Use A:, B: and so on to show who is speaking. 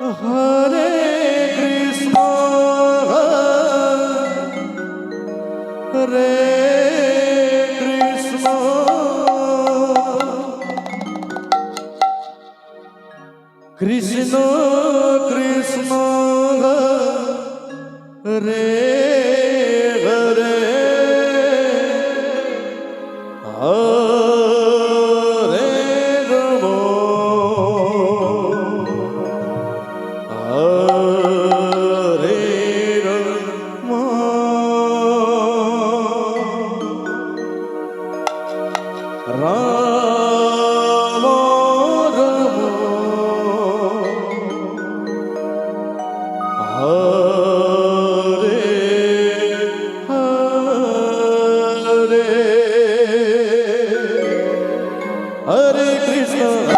A: হরে কৃষ্ণ রে কৃষ্ণ। কৃষ্ণ কৃষ্ণ রে Hare Krishna